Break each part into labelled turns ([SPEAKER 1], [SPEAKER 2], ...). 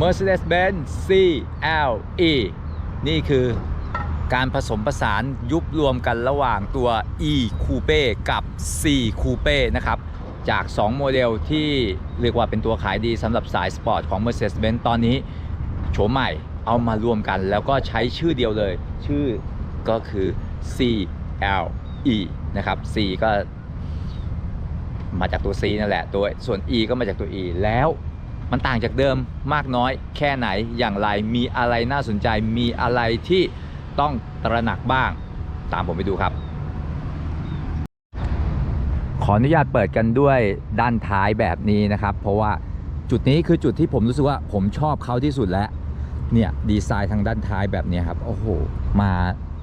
[SPEAKER 1] Mercedes-Benz CLE นี่คือการผสมผสานยุบรวมกันระหว่างตัว E Coupe กับ C Coupe นะครับ จาก 2 โมเดลที่เรียกว่าเป็นตัวขายดีสำหรับสายสปอร์ตของ Mercedes-Benz ตอนนี้โฉมใหม่เอามารวมกันแล้วก็ใช้ชื่อเดียวเลย ชื่อก็คือ CLE นะครับ C ก็มาจากตัว C นั่นแหละตัวส่วน E ก็มาจากตัว E แล้ว มันต่างจากเดิมมากน้อยแค่ไหนอย่างไรมีอะไรน่าสนใจมีอะไรที่ต้องตระหนักบ้าง ตามผมไปดูครับ ขออนุญาตเปิดกันด้วยด้านท้ายแบบนี้นะครับ เพราะว่าจุดนี้คือจุดที่ผมรู้สึกว่าผมชอบเขาที่สุดแล้วเนี่ยดีไซน์ทางด้านท้ายแบบนี้ครับโอ้โหมา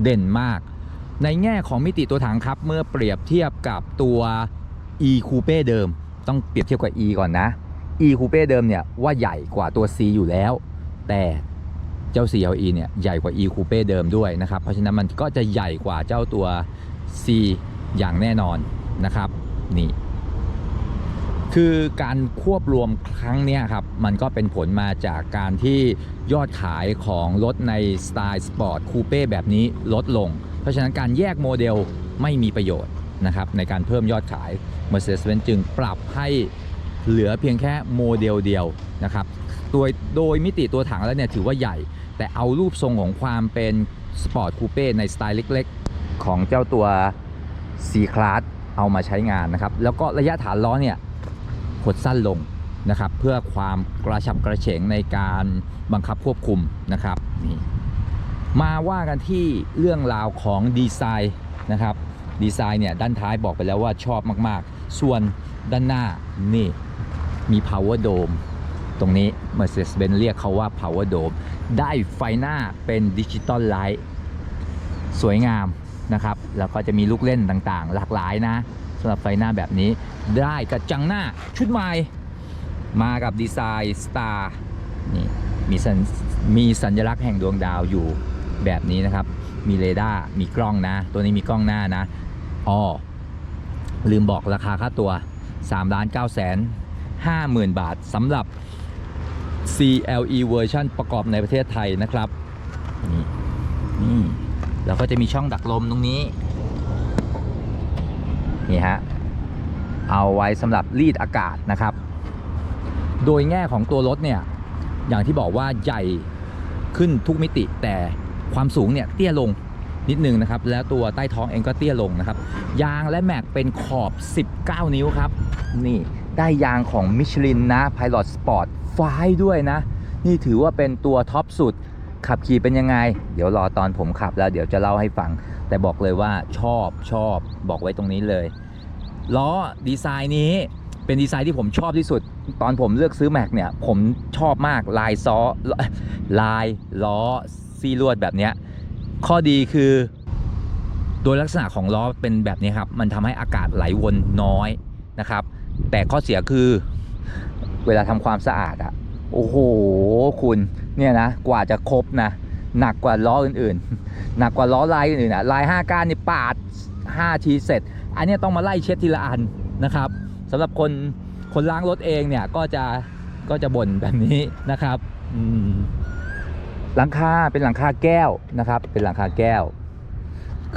[SPEAKER 1] เด่นมาก ในแง่ของมิติตัวถังครับ เมื่อเปรียบเทียบกับตัว e coupe เดิม ต้องเปรียบเทียบกับ e ก่อนนะ e coupe เดิมเนี่ยว่าใหญ่กว่าตัว c อยู่แล้ว แต่เจ้า CLE เนี่ยใหญ่กว่า e coupe เดิมด้วยนะครับ เพราะฉะนั้นมันก็จะใหญ่กว่าเจ้าตัว c อย่างแน่นอนนะครับนี่คือการควบรวมครั้งเนี้ยครับ มันก็เป็นผลมาจากการที่ยอดขายของรถในสไตล์สปอร์ตคูเป้แบบนี้ลดลง เพราะฉะนั้นการแยกโมเดลไม่มีประโยชน์นะครับในการเพิ่มยอดขาย Mercedes-Benz จึงปรับให้ เหลือเพียงแค่โมเดลเดียวนะครับโดยโดยมิติตัวถังแล้วเนี่ยถือว่าใหญ่ แต่เอารูปทรงของความเป็นสปอร์ตคูเป้ในสไตล์เล็กๆ ของเจ้าตัว C Class เอามาใช้งานนะครับ แล้วก็ระยะฐานล้อเนี่ยหดสั้นลงนะครับเพื่อความกระชับกระเฉงในการบังคับควบคุมนะครับนี่มาว่ากันที่เรื่องราวของดีไซน์นะครับดีไซน์เนี่ยด้านท้ายบอกไปแล้วว่าชอบมากๆ ส่วนด้านหน้านี่ มี power dome ตรงนี้ Mercedes-Benz เรียกเขาว่า power dome ได้ไฟหน้าเป็นดิจิตอลไลท์สวยงามนะครับ แล้วก็จะมีลูกเล่นต่างๆ หลากหลายนะสำหรับไฟหน้าแบบนี้ได้กระจังหน้าชุดใหม่ มากับดีไซน์สตาร์นี่มีสัญมีสัญลักษณ์แห่งดวงดาวอยู่แบบนี้นะครับ มีเรดาร์มีกล้องนะ ตัวนี้มีกล้องหน้านะอ๋อลืมบอกราคาค่าตัว3ล้าน9แสน 5หมื่นบาทสำหรับ CLE เวอร์ชันประกอบในประเทศไทยนะครับนี่นี่แล้วก็จะมีช่องดักลมตรงนี้ นี่ฮะ เอาไว้สำหรับรีดอากาศนะครับ โดยแง่ของตัวรถเนี่ย อย่างที่บอกว่าใหญ่ขึ้นทุกมิติแต่ความสูงเนี่ยเตี้ยลงนิดนึงนะครับ แล้วตัวใต้ท้องเองก็เตี้ยลงนะครับ ยางและแม็กเป็นขอบ 19 นิ้วครับ นี่ ได้ยางของมิชลินนะ Pilot Sport ไฟด้วยนะ นี่ถือว่าเป็นตัวท็อปสุด ขับขี่เป็นยังไง เดี๋ยวรอตอนผมขับแล้วเดี๋ยวจะเล่าให้ฟัง แต่บอกเลยว่าชอบชอบบอกไว้ตรงนี้เลย ล้อดีไซน์นี้เป็นดีไซน์ที่ผมชอบที่สุด ตอนผมเลือกซื้อแม็กเนี่ยผมชอบมากลายซ้อลายล้อซีลวดแบบนี้ข้อดีคือโดยลักษณะของล้อเป็นแบบนี้ครับ มันทำให้อากาศไหลวนน้อยนะครับ แต่ข้อเสียคือเวลาทำความสะอาดอะโอ้โหคุณเนี่ยนะกว่าจะครบนะหนักกว่าล้ออื่นๆ หนักกว่าล้อลายอื่นๆนะลาย5ก้านนี่ปาด5ทีเสร็จ อันนี้ต้องมาไล่เช็ดทีละอันนะครับสำหรับคนคนล้างรถเองเนี่ยก็จะก็จะบ่นแบบนี้นะครับหลังคาเป็นหลังคาแก้วนะครับ เป็นหลังคาแก้ว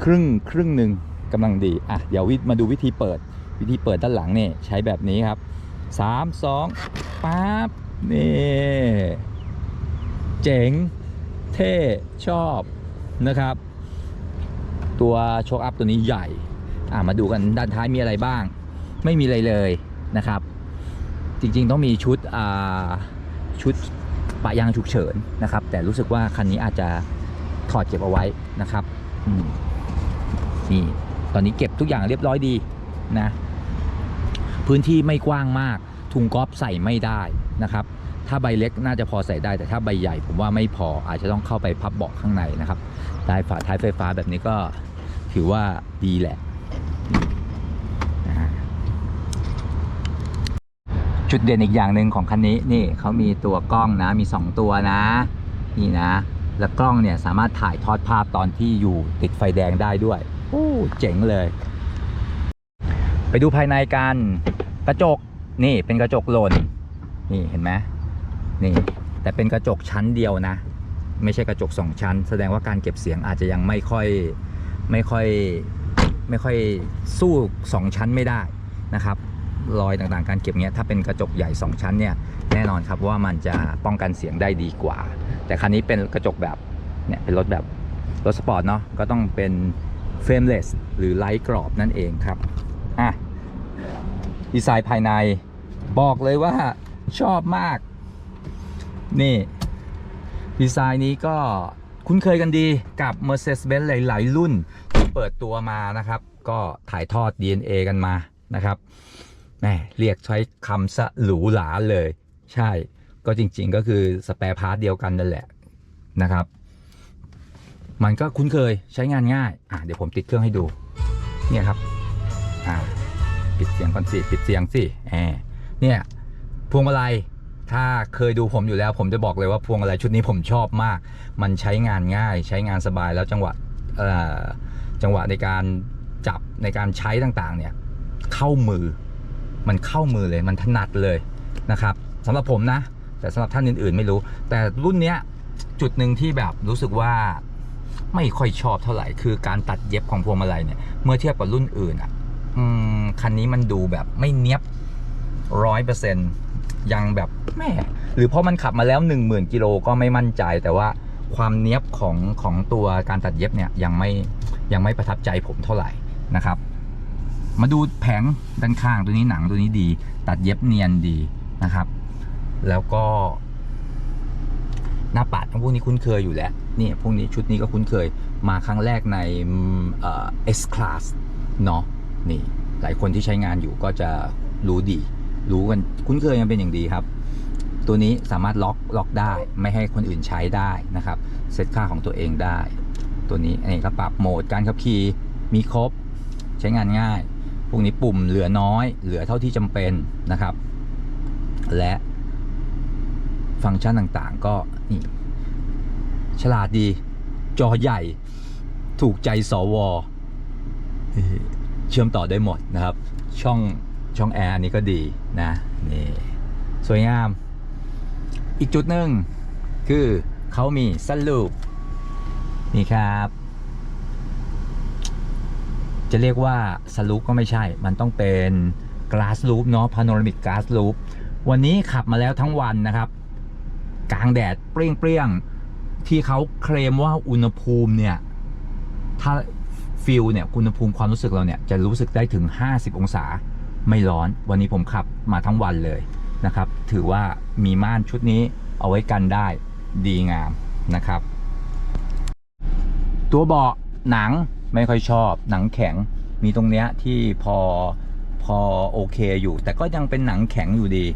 [SPEAKER 1] ครึ่งครึ่งหนึ่งกำลังดีอะเดี๋ยววิมาดูวิธีเปิด วิธีเปิดด้านหลังเนี่ยใช้แบบนี้ครับสามสองปั๊บนี่เจ๋ง เท่ ชอบนะครับ ตัวโชคอัพตัวนี้ใหญ่อ่ามาดูกันด้านท้ายมีอะไรบ้าง ไม่มีอะไรเลยนะครับ จริงๆต้องมีชุดอ่าชุดปะยางฉุกเฉินนะครับ แต่รู้สึกว่าคันนี้อาจจะถอดเก็บเอาไว้นะครับนี่ตอนนี้เก็บทุกอย่างเรียบร้อยดีนะ พื้นที่ไม่กว้างมาก ถุงกอล์ฟใส่ไม่ได้นะครับ ถ้าใบเล็กน่าจะพอใส่ได้ แต่ถ้าใบใหญ่ผมว่าไม่พออาจจะต้องเข้าไปพับเบาะข้างในนะครับได้ฝาท้ายไฟฟ้าแบบนี้ก็ถือว่าดีแหละ จุดเด่นอีกอย่างหนึ่งของคันนี้นี่เขามีตัวกล้องนะมี 2 ตัวนะนี่นะ แล้วกล้องเนี่ยสามารถถ่ายทอดภาพตอนที่อยู่ติดไฟแดงได้ด้วยโอ้เจ๋งเลย ไปดูภายในกันกระจกนี่เป็นกระจกหล่นนี่เห็นไหมนี่แต่เป็นกระจกชั้นเดียวนะ ไม่ใช่กระจกสองชั้น แสดงว่าการเก็บเสียงอาจจะยังไม่ค่อยไม่ค่อยไม่ค่อยสู้สองชั้นไม่ได้นะครับรอยต่างๆ การเก็บเนี้ยถ้าเป็นกระจกใหญ่ 2 ชั้นเนี่ยแน่นอนครับว่ามันจะป้องกันเสียงได้ดีกว่า แต่คันนี้เป็นกระจกแบบเนี่ยเป็นรถแบบรถสปอร์ตเนาะก็ต้องเป็นเฟรมเลสหรือไลท์กรอบนั่นเองครับ อะดีไซน์ภายในบอกเลยว่าชอบมาก นี่ ดีไซน์นี้ก็คุ้นเคยกันดีกับ Mercedes-Benz หลาย ๆ รุ่นที่เปิดตัวมานะครับ ก็ถ่ายทอด DNA กันมานะครับแหมเรียกใช้คำสะหรูหราเลย ใช่ ก็จริง ๆ ก็คือสเปร์พาร์ทเดียวกันนั่นแหละนะครับ มันก็คุ้นเคยใช้งานง่าย อะเดี๋ยวผมติดเครื่องให้ดู เนี่ยครับ อ่าปิดเสียงก่อนสิปิดเสียงสิแหมเนี่ยพวงมาลัยถ้าเคยดูผมอยู่แล้ว ผมจะบอกเลยว่าพวงมาลัยชุดนี้ผมชอบมาก มันใช้งานง่ายใช้งานสบายแล้วจังหวะจังหวะในการจับในการใช้ต่างๆ เนี่ยเข้ามือ มันเข้ามือเลยมันถนัดเลยนะครับสำหรับผมนะ แต่สำหรับท่านอื่นๆ ไม่รู้ แต่รุ่นเนี้ยจุดหนึ่งที่แบบรู้สึกว่าไม่ค่อยชอบเท่าไหร่ คือการตัดเย็บของพวงมาลัยเนี่ยเมื่อเทียบกับรุ่นอื่นอะ คันนี้มันดูแบบไม่เนี้ยบร้อยเปอร์เซ็นยังแบบแม่หรือเพราะมันขับมาแล้ว 1 0,000กิโลก็ไม่มั่นใจ แต่ว่าความเนี้ยบของของตัวการตัดเย็บเนี่ยยังไม่ยังไม่ประทับใจผมเท่าไหร่นะครับ มาดูแผงด้านข้างตัวนี้หนังตัวนี้ดี ตัดเย็บเนียนดีนะครับ แล้วก็ หน้าปัดพวกนี้คุ้นเคยอยู่แล้วนี่พวกนี้ชุดนี้ก็คุ้นเคยมาครั้งแรกในเอ่อ S Class เนาะ นี่หลายคนที่ใช้งานอยู่ก็จะรู้ดี รู้กันคุ้นเคยกันเป็นอย่างดีครับ ตัวนี้สามารถล็อกล็อกได้ไม่ให้คนอื่นใช้ได้นะครับ เซตค่าของตัวเองได้ ตัวนี้อันนี้ก็ปรับโหมดการขับขี่มีครบใช้งานง่าย พวกนี้ปุ่มเหลือน้อย เหลือเท่าที่จำเป็นนะครับ และฟังก์ชันต่างๆ ก็นี่ฉลาดดี จอใหญ่ ถูกใจสว เชื่อมต่อได้หมดนะครับ ช่องช่องแอร์อันนี้ก็ดีนะนี่สวยงาม อีกจุดหนึ่งคือเขามีซันลูปนี่ครับ จะเรียกว่าสลูปก็ไม่ใช่ มันต้องเป็น glass loop เนาะ panoramic glass loop วันนี้ขับมาแล้วทั้งวันนะครับ กลางแดดเปรี้ยงๆที่เขาเคลมว่าอุณหภูมิเนี่ยถ้า ฟิลเนี่ยอุณหภูมิความรู้สึกเราเนี่ยจะรู้สึกได้ถึง 50 องศาไม่ร้อน วันนี้ผมขับมาทั้งวันเลยนะครับ ถือว่ามีม่านชุดนี้เอาไว้กันได้ดีงามนะครับ ตัวเบาะหนังไม่ค่อยชอบหนังแข็งมีตรงเนี้ยที่พอพอโอเคอยู่ แต่ก็ยังเป็นหนังแข็งอยู่ดี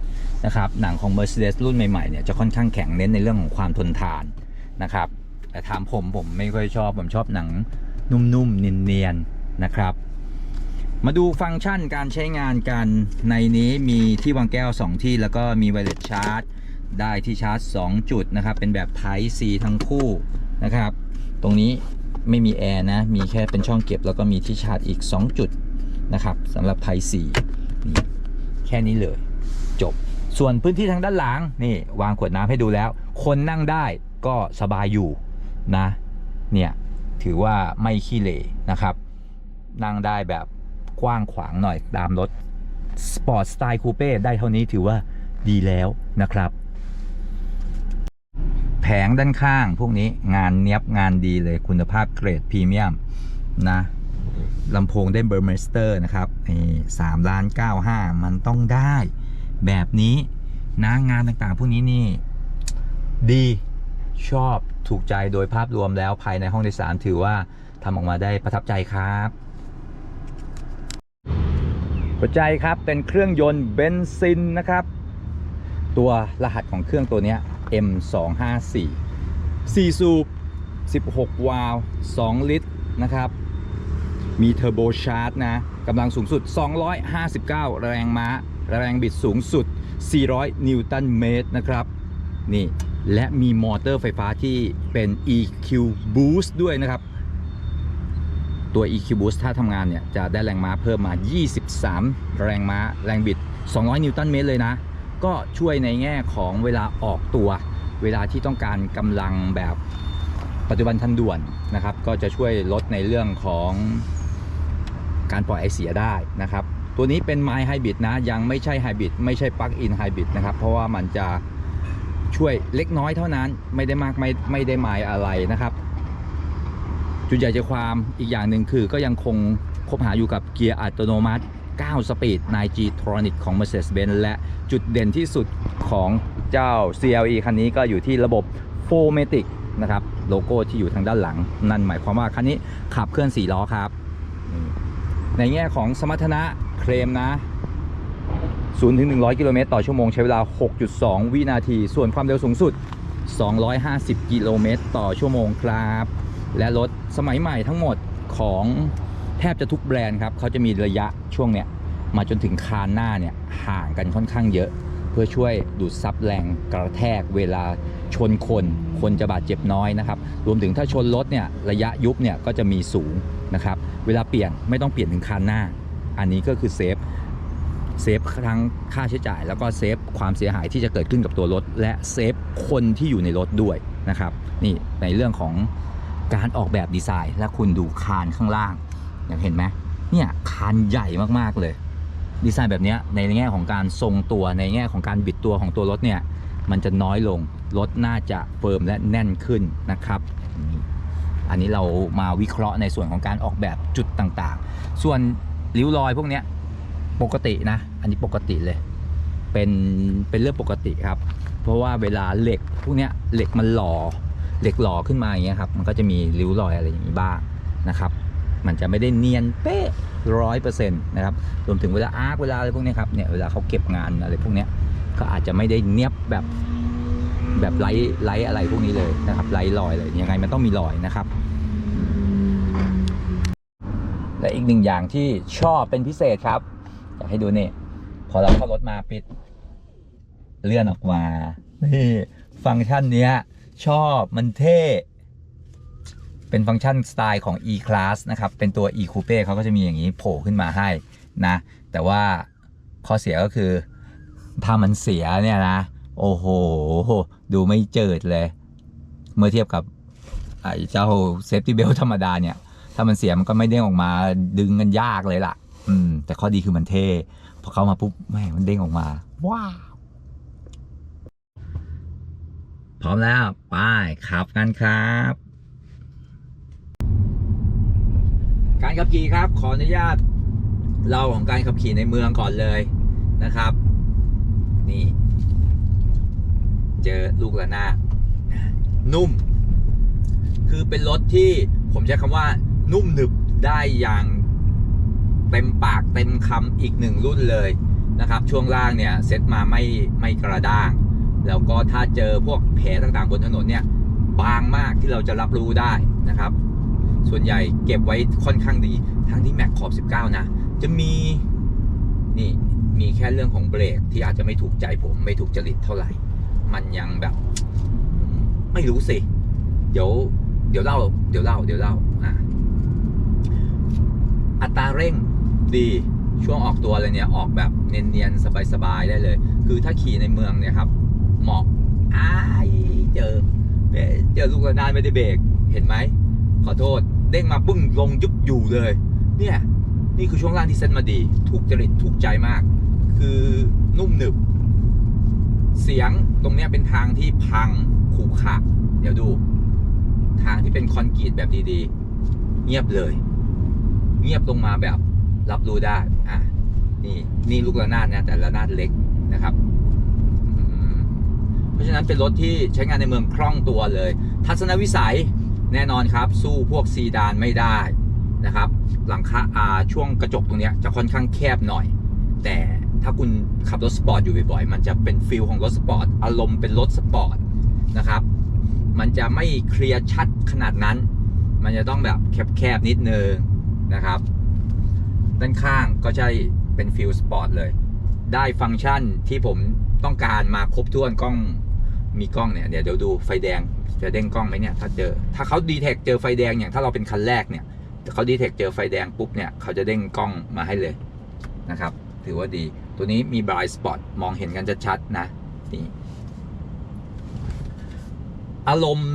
[SPEAKER 1] นะครับหนังของ Mercedes รุ่นใหม่ๆเนี่ยจะค่อนข้างแข็งเน้นในเรื่องของความทนทานนะครับแต่ถามผมผมไม่ค่อยชอบผมชอบหนัง นุ่มๆเนียนๆนะครับ มาดูฟังก์ชันการใช้งานกันในนี้มีที่วางแก้ว 2 ที่แล้วก็มีไวเลสชาร์จได้ที่ชาร์จ 2 จุดนะครับ เป็นแบบ Type C ทั้งคู่นะครับ ตรงนี้ไม่มีแอร์นะ มีแค่เป็นช่องเก็บแล้วก็มีที่ชาร์จอีก 2 จุดนะครับสำหรับ Type C นี่แค่นี้เลยจบ ส่วนพื้นที่ทางด้านหลังนี่วางขวดน้ำให้ดูแล้ว คนนั่งได้ก็สบายอยู่นะ เนี่ย ถือว่าไม่ขี้เหร่นะครับ นั่งได้แบบกว้างขวางหน่อยตามรถสปอร์ตสไตล์คูเป้ได้เท่านี้ถือว่าดีแล้วนะครับ แผงด้านข้างพวกนี้งานเนี้ยบงานดีเลยคุณภาพเกรดพรีเมียมนะลำโพงได้เบอร์เมสเตอร์นะครับนี่สามล้านเก้าห้ามันต้องได้แบบนี้นะงานต่างๆ พวกนี้นี่ ดีชอบ ถูกใจโดยภาพรวมแล้วภายในห้องโดยสารถือว่าทำออกมาได้ประทับใจครับหัวใจครับเป็นเครื่องยนต์เบนซินนะครับ ตัวรหัสของเครื่องตัวนี้ M254 4 สูบ 16 วาล์ว2ลิตรนะครับ มีเทอร์โบชาร์จนะกำลังสูงสุด 259 แรงม้า แรงบิดสูงสุด 400 นิวตันเมตรนะครับ นี่ และมีมอเตอร์ไฟฟ้าที่เป็น EQ Boost ด้วยนะครับ ตัว EQ Boost ถ้าทำงานเนี่ย จะได้แรงม้าเพิ่มมา 23 แรงม้าแรงบิด 200 นิวตันเมตรเลยนะ ก็ช่วยในแง่ของเวลาออกตัว เวลาที่ต้องการกำลังแบบปัจจุบันทันด่วนนะครับ ก็จะช่วยลดในเรื่องของการปล่อยไอเสียได้นะครับ ตัวนี้เป็นไม h ไฮบริดนะ ยังไม่ใช่ไฮบริดไม่ใช่ปลั๊กอินไฮบริดนะครับ เพราะว่ามันจะ ช่วยเล็กน้อยเท่านั้นไม่ได้มากไม่ไม่ได้ไมายอะไรนะครับ จุดใหญ่ใจความอีกอย่างหนึ่งคือก็ยังคงคบหาอยู่กับเกียร์อัตโนมัติ 9 สปีด 9G Tronic ของ Mercedes-Benz และจุดเด่นที่สุดของเจ้า CLE คันนี้ก็อยู่ที่ระบบ4 m a t i c นะครับ โลโก้ที่อยู่ทางด้านหลัง นั่นหมายความว่าคันนี้ขับเคลื่อน 4 ล้อครับ ในแง่ของสมรรถนะเคลมนะ 0ถึง100 กิโลเมตรต่อชั่วโมงใช้เวลา 6.2 วินาที ส่วนความเร็วสูงสุด 250 กิโลเมตรต่อชั่วโมงครับ และรถสมัยใหม่ทั้งหมดของแทบจะทุกแบรนด์ครับเขาจะมีระยะช่วงเนี้ยมาจนถึงคานหน้าเนี่ยห่างกันค่อนข้างเยอะ เพื่อช่วยดูดซับแรงกระแทกเวลาชนคน คนจะบาดเจ็บน้อยนะครับ รวมถึงถ้าชนรถเนี่ยระยะยุบเนี่ยก็จะมีสูงนะครับ เวลาเปลี่ยนไม่ต้องเปลี่ยนถึงคานหน้า อันนี้ก็คือเซฟ เซฟทั้งค่าใช้จ่าย แล้วก็เซฟความเสียหายที่จะเกิดขึ้นกับตัวรถ และเซฟคนที่อยู่ในรถด้วยนะครับนี่ในเรื่องของการออกแบบดีไซน์ และคุณดูคานข้างล่างอย่างเห็นไหมเนี่ยคานใหญ่มากๆเลย ดีไซน์แบบนี้ในแง่ของการทรงตัวในแง่ของการบิดตัวของตัวรถเนี่ยมันจะน้อยลงรถน่าจะเฟิร์มและแน่นขึ้นนะครับ อันนี้เรามาวิเคราะห์ในส่วนของการออกแบบจุดต่างๆ ส่วนริ้วรอยพวกนี้ ปกตินะ อันนี้ปกติเลย เป็นเป็นเรื่องปกติครับ เพราะว่าเวลาเหล็กพวกเนี้ยเหล็กมันหล่อเหล็กหล่อขึ้นมาอย่างเงี้ยครับ มันก็จะมีริ้วรอยอะไรอย่างนี้บ้างนะครับ มันจะไม่ได้เนียนเป๊ะร้อยเปอร์เซ็นต์นะครับ รวมถึงเวลาอาร์คเวลาอะไรพวกนี้ครับ เนี่ยเวลาเขาเก็บงานอะไรพวกเนี้ยก็อาจจะไม่ได้เนียบแบบแบบไร้ไร้อะไรพวกนี้เลยนะครับไร้รอยเลยยังไงมันต้องมีรอยนะครับ และอีกหนึ่งอย่างที่ชอบเป็นพิเศษครับ อยากให้ดูนี่พอเราเข้ารถมาปิด เลื่อนออกมานี่ฟังก์ชันเนี้ย ชอบมันเท่ เป็นฟังก์ชันสไตล์ของ E-Class นะครับ เป็นตัว E Coupe เขาก็จะมีอย่างนี้โผล่ขึ้นมาให้นะ แต่ว่าข้อเสียก็คือ ถ้ามันเสียเนี่ยนะ โอ้โห ดูไม่เจิดเลย เมื่อเทียบกับไอ้เจ้าเซฟตี้เบลธรรมดาเนี่ย ถ้ามันเสียมันก็ไม่เด้งออกมาดึงกันยากเลยล่ะ อืม แต่ข้อดีคือมันเท่พอเข้ามาปุ๊บแม่งมันเด้งออกมา ว้าวพร้อมแล้วไป้ายขับกันครับ การขับขี่ครับ ขออนุญาตเล่าของการขับขี่ในเมืองก่อนเลยนะครับ นี่ เจอลูกระนาดนุ่ม คือเป็นรถที่ผมใช้คำว่านุ่มหนึบได้อย่าง เต็มปากเต็มคำอีกหนึ่งรุ่นเลยนะครับ ช่วงล่างเนี่ยเซ็ตมาไม่ไม่กระด้าง แล้วก็ถ้าเจอพวกแผลต่างๆบนถนนเนี่ยบางมากที่เราจะรับรู้ได้นะครับ ส่วนใหญ่เก็บไว้ค่อนข้างดี ทั้งที่แม็กขอบ 19 นะ จะมีนี่มีแค่เรื่องของเบรกที่อาจจะไม่ถูกใจผมไม่ถูกจริตเท่าไหร่ มันยังแบบ ไม่รู้สิ เดี๋ยว เดี๋ยวเล่า เดี๋ยวเล่า เดี๋ยวเล่าอะอัตราเร่ง ดีช่วงออกตัวเลยเนี่ยออกแบบเนียนๆ สบายๆ ได้เลย คือถ้าขี่ในเมืองเนี่ยครับเหมาะอ้ายเจอเจอลูกระนาดไม่ได้เบรกเห็นไหม ขอโทษ เด้งมาปึ้งลงยุบอยู่เลย เนี่ยนี่คือช่วงล่างที่เซ็ตมาดี ถูกจริตถูกใจมาก คือนุ่มหนึบ เสียงตรงเนี้ยเป็นทางที่พังขรุขะเดี๋ยวดู ทางที่เป็นคอนกรีตแบบดีๆ เงียบเลย เงียบลงมาแบบ รับรู้ได้ อะ นี่นี่ลูกระนาดนะแต่ระนาดเล็กนะครับ เพราะฉะนั้นเป็นรถที่ใช้งานในเมืองคล่องตัวเลย ทัศนวิสัยแน่นอนครับ สู้พวกซีดานไม่ได้นะครับ หลังคาอาช่วงกระจกตรงนี้จะค่อนข้างแคบหน่อย แต่ถ้าคุณขับรถสปอร์ตอยู่บ่อยๆ มันจะเป็นฟิลของรถสปอร์ต อารมณ์เป็นรถสปอร์ตนะครับ มันจะไม่เคลียร์ชัดขนาดนั้น มันจะต้องแบบแคบๆนิดนึงนะครับ ด้านข้างก็ใช่เป็นฟิลสปอร์ตเลย ได้ฟังก์ชันที่ผมต้องการมาครบถ้วนกล้องมีกล้องเนี่ยเดี๋ยวเดี๋ยวดูไฟแดงจะเด้งกล้องไหมเนี่ยถ้าเจอถ้าเขาดีเทคเจอไฟแดงอย่างถ้าเราเป็นคันแรกเนี่ยเขาดีเทคเจอไฟแดงปุ๊บเนี่ยเขาจะเด้งกล้องมาให้เลยนะครับ ถือว่าดีตัวนี้มีบรายสปอตมองเห็นกันชัดๆนะนี่อารมณ์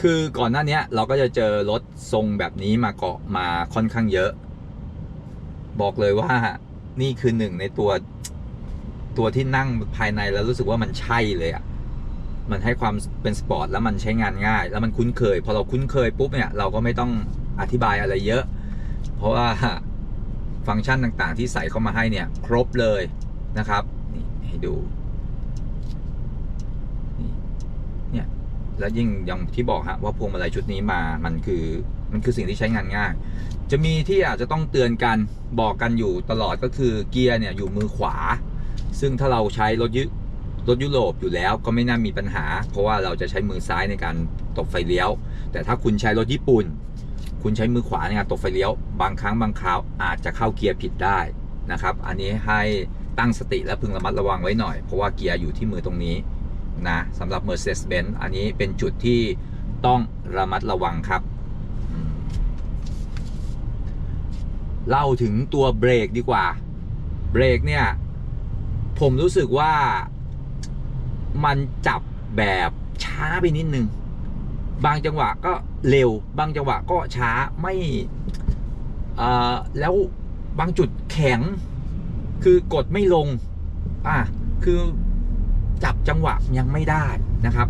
[SPEAKER 1] คือก่อนหน้านี้เราก็จะเจอรถทรงแบบนี้มาเกาะมาค่อนข้างเยอะ บอกเลยว่านี่คือหนึ่งในตัวตัวที่นั่งภายในแล้วรู้สึกว่ามันใช่เลยอะ่ะ มันให้ความเป็นสปอร์ตแล้วมันใช้งานง่าย แล้วมันคุ้นเคย พอเราคุ้นเคยปุ๊บเนี่ยเราก็ไม่ต้องอธิบายอะไรเยอะ เพราะว่าฟังก์ชันต่างๆ ที่ใส่เข้ามาให้เนี่ย ครบเลยนะครับ นี่ให้ดูนี่เนี่ยแล้วยิ่งอย่างที่บอกฮะว่าพวงมาลัยชุดนี้มามันคือมันคือสิ่งที่ใช้งานง่าย จะมีที่อาจจะต้องเตือนกันบอกกันอยู่ตลอดก็คือเกียร์เนี่ยอยู่มือขวา ซึ่งถ้าเราใช้รถยุรถยุโรปอยู่แล้วก็ไม่น่ามีปัญหา เพราะว่าเราจะใช้มือซ้ายในการตบไฟเลี้ยว แต่ถ้าคุณใช้รถญี่ปุ่น คุณใช้มือขวาในการตบไฟเลี้ยว บางครั้งบางคราวอาจจะเข้าเกียร์ผิดได้นะครับ อันนี้ให้ตั้งสติและพึงระมัดระวังไว้หน่อย เพราะว่าเกียร์อยู่ที่มือตรงนี้นะสำหรับ Mercedes-Benz อันนี้เป็นจุดที่ต้องระมัดระวังครับอืม เล่าถึงตัวเบรกดีกว่า เบรกเนี่ย ผมรู้สึกว่ามันจับแบบช้าไปนิดนึง บางจังหวะก็เร็ว บางจังหวะก็ช้าไม่เอ่อแล้วบางจุดแข็ง คือกดไม่ลง อะ คือจับจังหวะยังไม่ได้นะครับ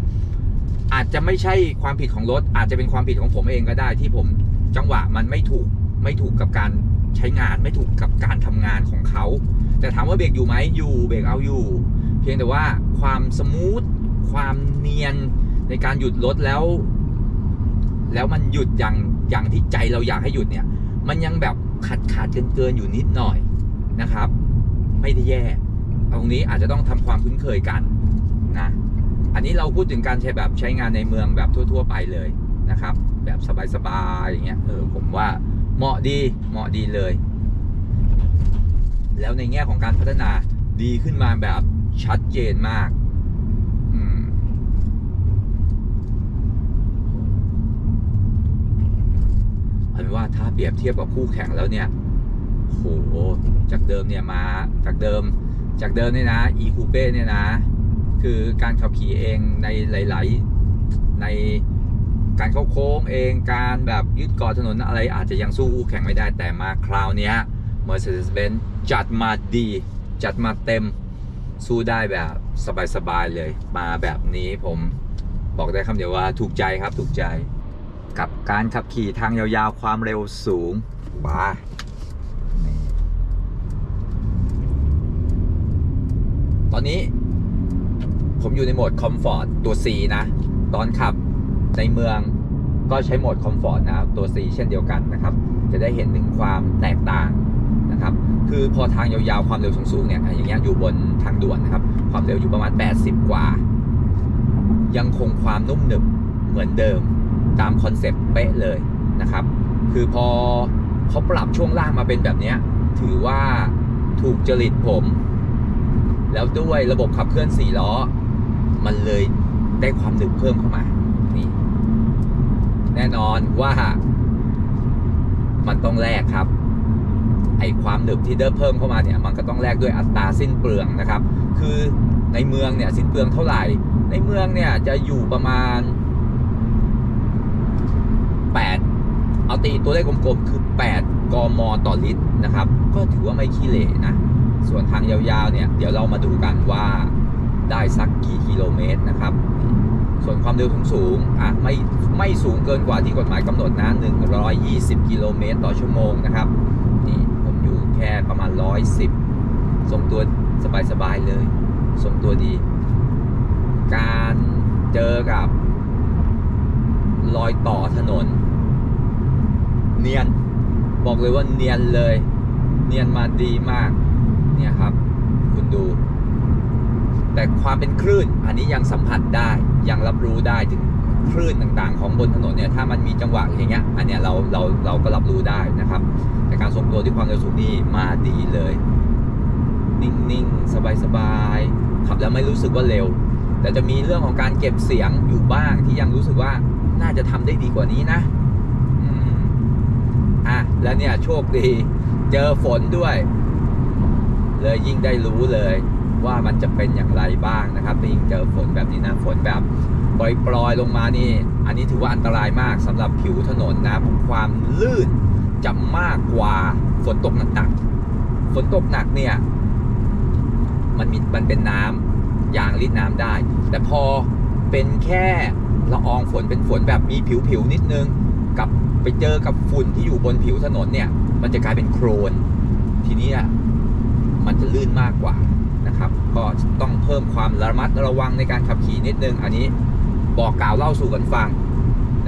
[SPEAKER 1] อาจจะไม่ใช่ความผิดของรถ อาจจะเป็นความผิดของผมเองก็ได้ที่ผมจังหวะมันไม่ถูกไม่ถูกกับการ ใช้งานไม่ถูกกับการทำงานของเขา แต่ถามว่าเบรกอยู่ไหมอยู่เบรกเอาอยู่ เพียงแต่ว่าความสมูทความเนียนในการหยุดรถแล้ว แล้วมันหยุดอย่างอย่างที่ใจเราอยากให้หยุดเนี่ย มันยังแบบขาดขาดเกินเกินๆอยู่นิดหน่อยนะครับ ไม่ได้แย่ตรงนี้อาจจะต้องทำความคุ้นเคยกันนะอันนี้เราพูดถึงการใช้แบบใช้งานในเมืองแบบทั่ว ๆ ไปเลยนะครับ แบบสบายๆอย่างเงี้ยเออผมว่า เหมาะดีเหมาะดีเลย แล้วในแง่ของการพัฒนาดีขึ้นมาแบบชัดเจนมากอืมเอาเป็นว่าถ้าเปรียบเทียบกับคู่แข่งแล้วเนี่ยโหจากเดิมเนี่ยมาจากเดิม จากเดิมเนี่ยนะ e c o u p e เนี่ยนะ คือการขับขี่เองในหลาย ๆ ใน การเข้าโค้งเองการแบบยึดเกาะถนนอะไรอาจจะยังสู้คู่แข่งไม่ได้แต่มาคราวนี้ Mercedes-Benz จัดมาดี จัดมาเต็มสู้ได้แบบสบายๆเลย มาแบบนี้ผมบอกได้คำเดียวว่าถูกใจครับถูกใจ กับการขับขี่ทางยาวๆความเร็วสูงบ้าตอนนี้ผมอยู่ในโหมดคอมฟอร์ตตัว C นะ ตอนขับ ในเมืองก็ใช้โหมดคอมฟอร์ตนะครับตัว C เช่นเดียวกันนะครับ จะได้เห็นถึงความแตกต่างนะครับ คือพอทางยาวๆ ความเร็วสูงๆเนี่ยอย่างเงี้ยอยู่บนทางด่วนนะครับ ความเร็วอยู่ประมาณ 80 กว่า ยังคงความนุ่มหนึบเหมือนเดิมตามคอนเซปต์เป๊ะเลยนะครับ คือพอเขาปรับช่วงล่างมาเป็นแบบนี้ ถือว่าถูกจริตผม แล้วด้วยระบบขับเคลื่อน 4 ล้อ มันเลยได้ความหนึบเพิ่มเข้ามา แน่นอนว่า มันต้องแลกครับ ไอความหนึบที่ได้เพิ่มเข้ามาเนี่ยมันก็ต้องแลกด้วยอัตราสิ้นเปลืองนะครับ คือในเมืองเนี่ยสิ้นเปลืองเท่าไหร่ ในเมืองเนี่ยจะอยู่ประมาณ 8 เอาตีตัวเลขกลมๆ คือ 8 กมต่อลิตรนะครับ ก็ถือว่าไม่ขี้เหร่นะ ส่วนทางยาวๆเนี่ยเดี๋ยวเรามาดูกันว่าได้สักกี่กิโลเมตรนะครับ ส่วนความเร็วสูงอะไม่ไม่สูงเกินกว่าที่กฎหมายกำหนดนะ 120 กิโลเมตรต่อชั่วโมงนะครับนี่ผมอยู่แค่ประมาณ 110 ทรงตัวสบายๆเลย ทรงตัวดี การเจอกับรอยต่อถนน เนียนบอกเลยว่าเนียนเลย เนียนมาดีมาก เนี่ยครับ คุณดู แต่ความเป็นคลื่นอันนี้ยังสัมผัสได้ยังรับรู้ได้ถึงคลื่นต่างๆ ของบนถนนเนี่ยถ้ามันมีจังหวะอย่างเงี้ยอันเนี้ยเราเราเราก็รับรู้ได้นะครับ แต่การทรงตัวที่ความเร็วสูงนี่มาดีเลย นิ่งๆ สบายๆขับแล้วไม่รู้สึกว่าเร็ว แต่จะมีเรื่องของการเก็บเสียงอยู่บ้างที่ยังรู้สึกว่าน่าจะทำได้ดีกว่านี้นะอะแล้วเนี่ยโชคดี เจอฝนด้วย เลยยิ่งได้รู้เลย ว่ามันจะเป็นอย่างไรบ้างนะครับยิ่งเจอฝนแบบนี้นะฝนแบบปล่อยๆลงมานี่ อันนี้ถือว่าอันตรายมากสำหรับผิวถนนนะเพราะความลื่นจะมากกว่าฝนตกหนักๆฝนตกหนักเนี่ยมันมีมันเป็นน้ำยางรีดน้ำได้ แต่พอเป็นแค่ละอองฝนเป็นฝนแบบมีผิวผิวๆนิดนึงกับไปเจอกับฝุ่นที่อยู่บนผิวถนนเนี่ย มันจะกลายเป็นโครน ทีนี้มันจะลื่นมากกว่า นะครับ ก็ต้องเพิ่มความระมัดระวังในการขับขี่นิดนึง อันนี้บอกกล่าวเล่าสู่กันฟัง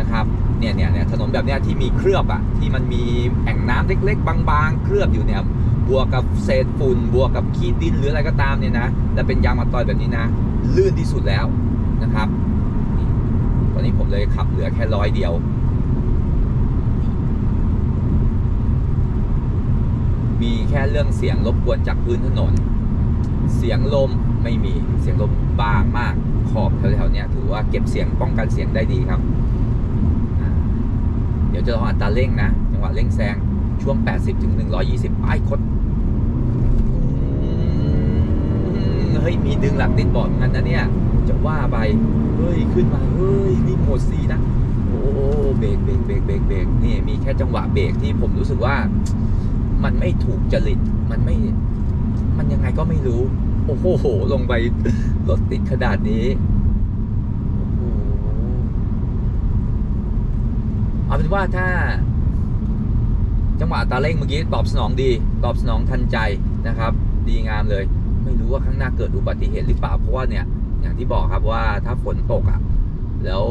[SPEAKER 1] นะครับ เนี่ยเนี่ยเนี่ยถนนแบบเนี้ยที่มีเคลือบอะที่มันมีแอ่งน้ำเล็ก ๆ บางๆ เคลือบอยู่เนี่ยบวกกับเศษฝุ่นบวกกับขี้ดินหรืออะไรก็ตามเนี่ยนะแล้วเป็นยางมาตอยแบบนี้นะ ลื่นที่สุดแล้วนะครับ ตอนนี้ผมเลยขับเหลือแค่ร้อยเดียวมีแค่เรื่องเสียงรบกวนจากพื้นถนน เสียงลมไม่มีเสียงลมบางมากขอบแถวๆนี้ถือว่าเก็บเสียงป้องกันเสียงได้ดีครับ เดี๋ยวจะลองอัตราเร่งนะจังหวะเร่งแซงช่วง 80ถึง120ป้ายคดเฮ้ย มีดึงหลักติดบอร์ดเหมือนกันนะเนี่ย จะว่าไป เฮ้ย ขึ้นมา เฮ้ย นี่โหมดสีนะ โอ้เบรกเบรกเบรกเบรกเบรกนี่ มีแค่จังหวะเบรกที่ผมรู้สึกว่า มันไม่ถูกจริต มันไม่ มันยังไงก็ไม่รู้ โอ้โห ลงไปรถติดขนาดนี้เอาเป็นว่าถ้า จังหวะตาเร่งเมื่อกี้ตอบสนองดี ตอบสนองทันใจนะครับ ดีงามเลย ไม่รู้ว่าข้างหน้าเกิดอุบัติเหตุหรือเปล่าเพราะว่าเนี่ย อย่างที่บอกครับว่าถ้าฝนตกอะ่ะ แล้ว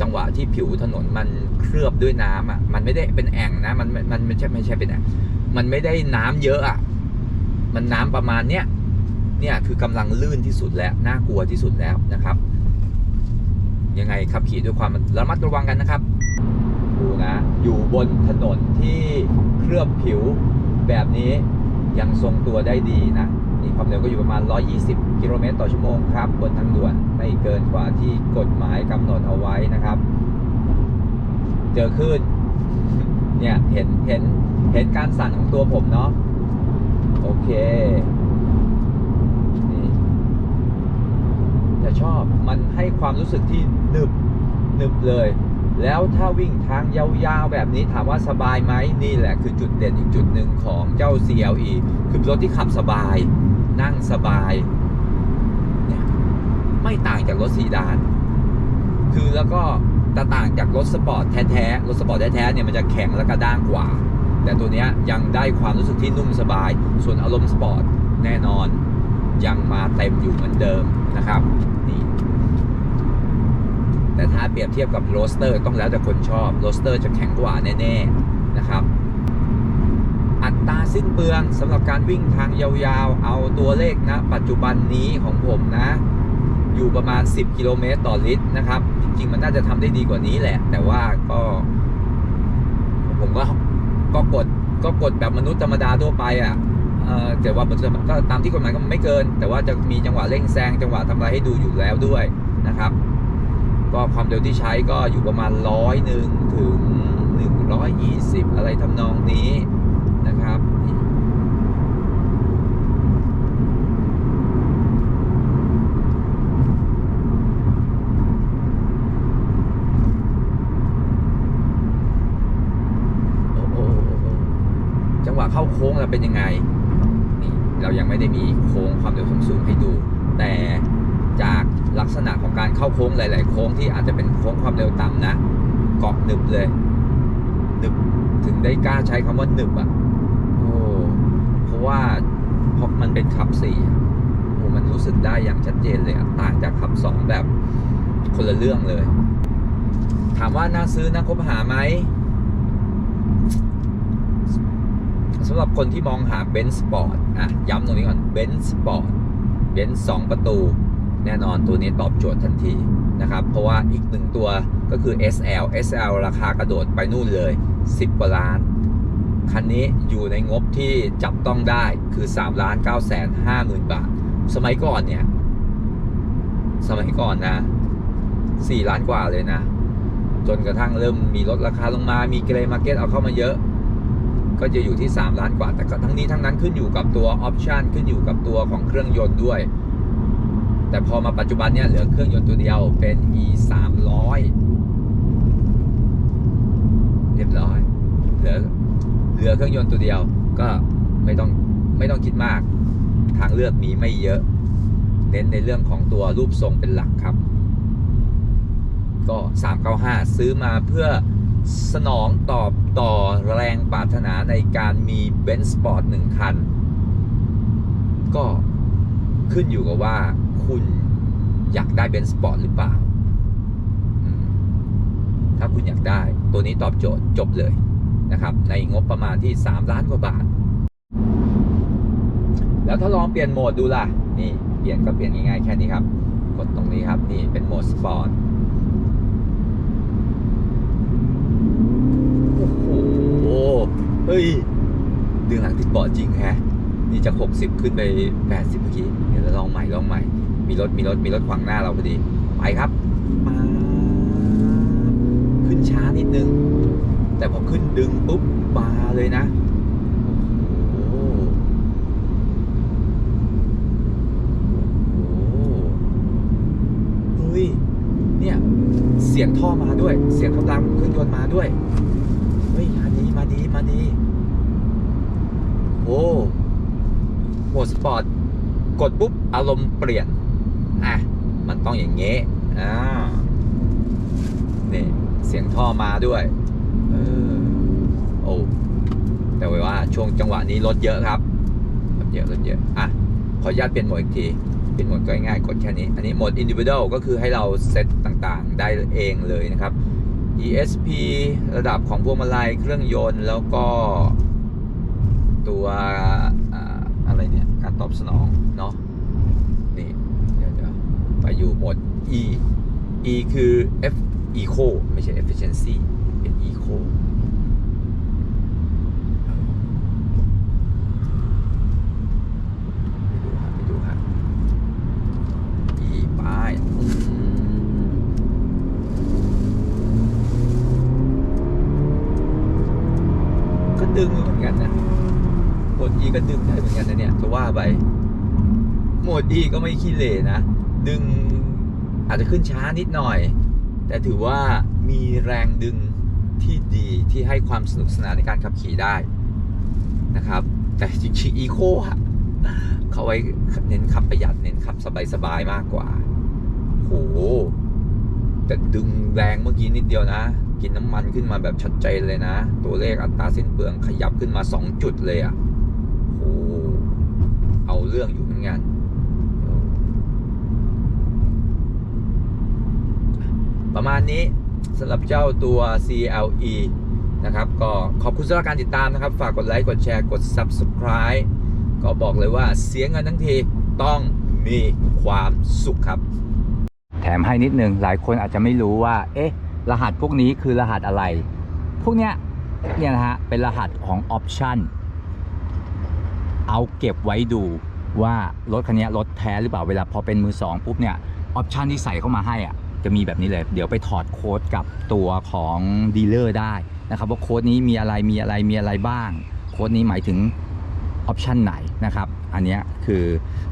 [SPEAKER 1] จังหวะที่ผิวถนนมันเคลือบด้วยน้ำอะ มันไม่ได้เป็นแอ่งนะมันมันมันไม่ใช่ไม่ใช่เป็นแอ่ง มันไม่ได้น้ำเยอะอะ มันน้ำประมาณเนี้ยเนี่ยคือกำลังลื่นที่สุดแล้วน่ากลัวที่สุดแล้วนะครับ ยังไงขับขี่ด้วยความระมัดระวังกันนะครับดูนะอยู่บนถนนที่เคลือบผิวแบบนี้ยังทรงตัวได้ดีนะนี่ความเร็วก็อยู่ประมาณ 120 กิโลเมตรต่อชั่วโมงครับ บนทางด่วนไม่เกินกว่าที่กฎหมายกำหนดเอาไว้นะครับ เจอคลื่นเนี่ยเห็นเห็นเห็นการสั่นของตัวผมเนาะ โอเคนี่แต่ชอบมันให้ความรู้สึกที่หนึบหนึบเลย แล้วถ้าวิ่งทางยาวๆแบบนี้ถามว่าสบายไหมนี่แหละคือจุดเด่นอีกจุดหนึ่งของเจ้า CLE คือรถที่ขับสบาย นั่งสบายเนี่ยไม่ต่างจากรถสีดาน คือแล้วก็ต่ต่างจากรถสปอร์ตแท้ๆรถสปอร์ตแท้ๆเนี่ยมันจะแข็งและกระด้างกว่า แต่ตัวนี้ยยังได้ความรู้สึกที่นุ่มสบาย ส่วนอารมณ์สปอร์ตแน่นอนยังมาเต็มอยู่เหมือนเดิมนะครับนี่แต่ถ้าเปรียบเทียบกับโรสเตอร์ต้องแล้วแต่คนชอบโรสเตอร์จะแข็งกว่าแน่ๆนะครับ อัตราสิ้นเปลืองสำหรับการวิ่งทางยาวๆ เอาตัวเลขนะ ปัจจุบันนี้ของผมนะ อยู่ประมาณ 10 กิโลเมตรต่อลิตรนะครับ จริงๆ มันน่าจะทำได้ดีกว่านี้แหละ แต่ว่าก็ ผมก็ ก็กดก็กดแบบมนุษย์ธรรมดาทั่วไปอะเออแต่ว่ามนุษย์ก็ตามที่กฎหมายก็ไม่เกิน แต่ว่าจะมีจังหวะเร่งแซงจังหวะทำอะไรให้ดูอยู่แล้วด้วยนะครับ ก็ความเร็วที่ใช้ก็อยู่ประมาณร้อยหนึ่งถึงหนึ่งร้อยยี่สิบอะไรทำนองนี้นะครับ โอ้โหจังหวะเข้าโค้งเราเป็นยังไงนี่เรายังไม่ได้มีโค้งความเร็วสูงให้ดู แต่จากลักษณะของการเข้าโค้งหลาย ๆ โค้งที่อาจจะเป็นโค้งความเร็วต่ำนะเกาะหนึบเลยหนึบถึงได้กล้าใช้คำว่าหนึบอะโอ้เพราะว่าเพราะมันเป็นขับสี่อะโอ้มันรู้สึกได้อย่างชัดเจนเลยต่างจากขับสองแบบคนละเรื่องเลย ถามว่าน่าซื้อน่าคบหาไหม สำหรับคนที่มองหาเบนซ์สปอร์ตอะย้ำตรงนี้ก่อนเบนซ์สปอร์ตเบนซ์สองประตู แน่นอนตัวนี้ตอบโจทย์ทันทีนะครับ เพราะว่าอีกหนึ่งตัวก็คือ SL SL ราคากระโดดไปนู่นเลย 10กว่าล้าน คันนี้อยู่ในงบที่จับต้องได้คือ3ล้าน9แสน5หมื่นบาท สมัยก่อนเนี่ย สมัยก่อนนะ 4 ล้านกว่าเลยนะ จนกระทั่งเริ่มมีลดราคาลงมา มีเกรย์มาร์เก็ตเอาเข้ามาเยอะ ก็จะอยู่ที่ 3 ล้านกว่า แต่ก็ทั้งนี้ทั้งนั้นขึ้นอยู่กับตัวออปชันขึ้นอยู่กับตัวของเครื่องยนต์ด้วย แต่พอมาปัจจุบันเนี่ยเหลือเครื่องยนต์ตัวเดียวเป็น e 3 0 0เรียบร้อย เหลือเหลือเครื่องยนต์ตัวเดียวก็ไม่ต้องไม่ต้องคิดมาก ทางเลือกมีไม่เยอะ เน้นในเรื่องของตัวรูปทรงเป็นหลักครับ ก็ 395 ซื้อมาเพื่อ สนองตอบต่อแรงปรารถนาในการมีเบนซ์สปอร์ตหนึ่งคัน ก็ขึ้นอยู่กับว่าคุณอยากได้เบนซ์สปอร์ตหรือเปล่า ถ้าคุณอยากได้ตัวนี้ตอบโจทย์จบเลยนะครับ ในงบประมาณที่ 3 ล้านกว่าบาท แล้วถ้าลองเปลี่ยนโหมดดูล่ะ นี่ เปลี่ยนก็เปลี่ยนง่ายๆแค่นี้ครับ กดตรงนี้ครับ นี่เป็นโหมดสปอร์ต โอ้โห เฮ้ย ดึงหลังติดเบาะจริงแฮะ นี่จาก 60 ขึ้นไป 80เมื่อกี้ เดี๋ยวเราลองใหม่ลองใหม่ มีรถมีรถมีรถขวางหน้าเราพอดี ไปครับมาขึ้นช้านิดนึง แต่พอขึ้นดึงปุ๊บมาเลยนะโอ้โหโอ้โหเฮ้ย เนี่ย เสียงท่อมาด้วย เสียงกำลังเครื่องยนต์มาด้วย เฮ้ย มาดี มาดี มาดี อ้โหมดสปอร์ต กดปุ๊บ อารมณ์เปลี่ยน อะ มันต้องอย่างเงี้ยอ่านี่ เสียงท่อมาด้วยเออโอ้แต่ว่าช่วงจังหวะนี้รถเยอะครับรถเยอะรถเยอะ อะ ขออนุญาตเปลี่ยนโหมดอีกที เป็นโหมดง่ายๆกดแค่นี้ อันนี้โหมด individual ก็คือให้เราเซตต่างๆ ได้เองเลยนะครับ ESP ระดับของพวงมาลัยเครื่องยนต์แล้วก็ ตัวอะไรเนี่ย การตอบสนองเนาะนี่เดี๋ยวเดี๋ยวไปอยู่โหมด E E คือ F Eco ไม่ใช่ efficiency เป็น Eco โหมด E ก็ไม่ขี้เหร่นะ ดึงอาจจะขึ้นช้านิดหน่อย แต่ถือว่ามีแรงดึงที่ดีที่ให้ความสนุกสนานในการขับขี่ได้นะครับ แต่จริงๆ Eco อะเขาไว้เน้นขับประหยัดเน้นขับสบายๆมากกว่าโหแต่ดึงแรงเมื่อกี้นิดเดียวนะ กินน้ำมันขึ้นมาแบบชัดเจนเลยนะ ตัวเลขอัตราสิ้นเปลืองขยับขึ้นมา 2 จุดเลยอะ่ะโหเอาเรื่องอยู่เหมือนกัน ประมาณนี้สำหรับเจ้าตัว CLE นะครับ ก็ขอบคุณสำหรับการติดตามนะครับ ฝากกดไลค์ กดแชร์ กด Subscribe ก็บอกเลยว่าเสียเงินทั้งทีต้องมีความสุขครับ แถมให้นิดนึง หลายคนอาจจะไม่รู้ว่า เอ๊ะ รหัสพวกนี้คือรหัสอะไร พวกเนี้ย เนี่ยนะฮะ เป็นรหัสของออปชั่น เอาเก็บไว้ดูว่ารถคันนี้รถแท้หรือเปล่า เวลาพอเป็นมือสองปุ๊บเนี่ย ออปชันที่ใส่เข้ามาให้อะ จะมีแบบนี้เลย เดี๋ยวไปถอดโค้ดกับตัวของดีลเลอร์ได้นะครับว่าโค้ดนี้มีอะไรมีอะไรมีอะไรบ้าง โค้ดนี้หมายถึงออปชันไหนนะครับ อันนี้คือ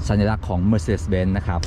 [SPEAKER 1] สัญลักษณ์ของ Mercedes-Benz นะครับ